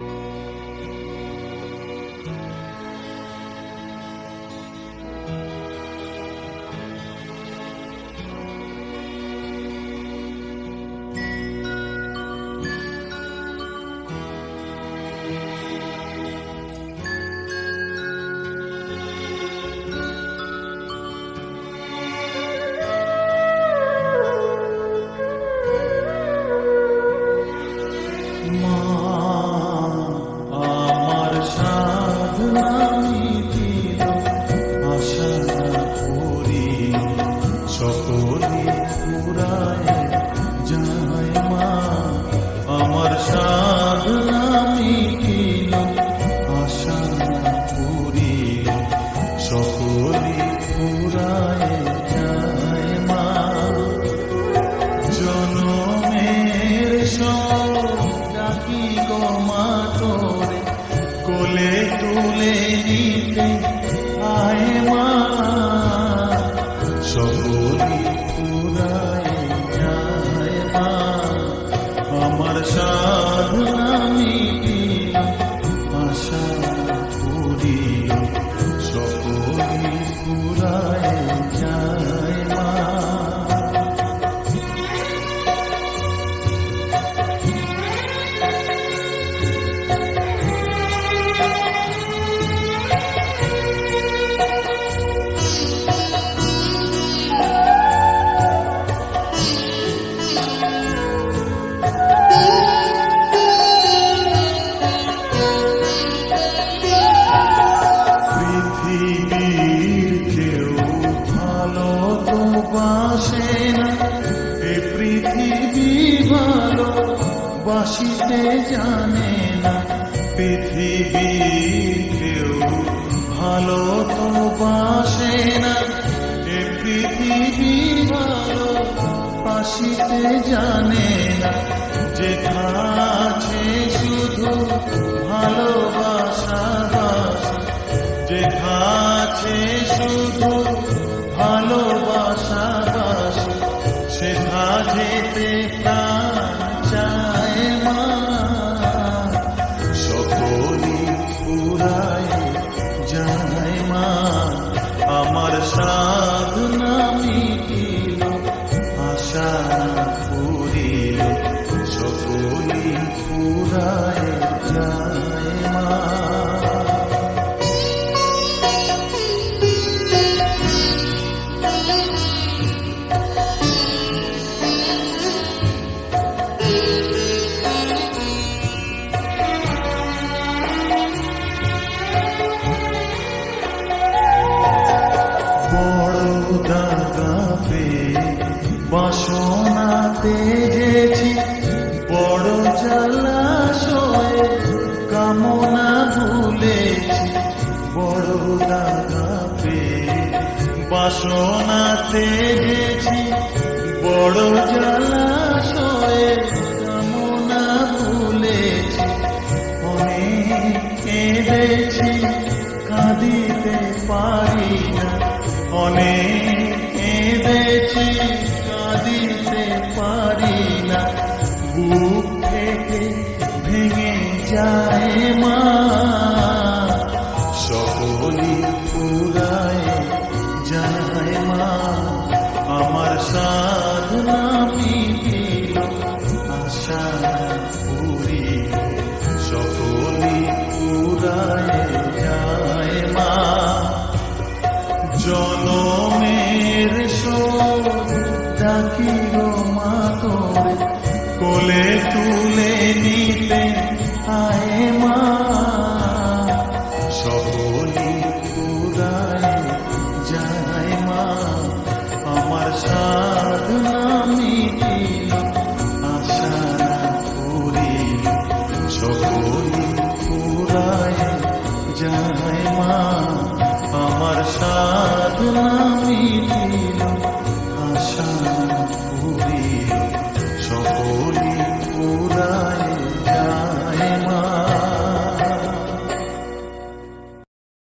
মা তুলে নিতে বাসিতে জানে না পৃথিবীর কেউ। ভালো তো বাসে না, এ পৃথিবী ভালো বাসিতে জানে না। যে আছে শুধু ভালোবাসা বাসা যে আছে শুধু ভালোবাসা বাসা সে যেতে প্রাণ পুরায় যায়। বড় দাগাপে বাসনাতে গেছি, বড় জলাশয়ে কামনা ভুলেছি অনেক কেঁদেছি, কাঁদিতে পারি না। অনেক কেঁদেছি, কাঁদিতে পারি না। বুক থেকে ভেঙে যায় মা সাধনা মিটিল আশা পুরিল সকলি পুরায় মা জনমের ডাকিল মা তোরে কোলে তুলে নিতে আয় মা। পুরায় যায় মা আমার সাধনা মিটিল।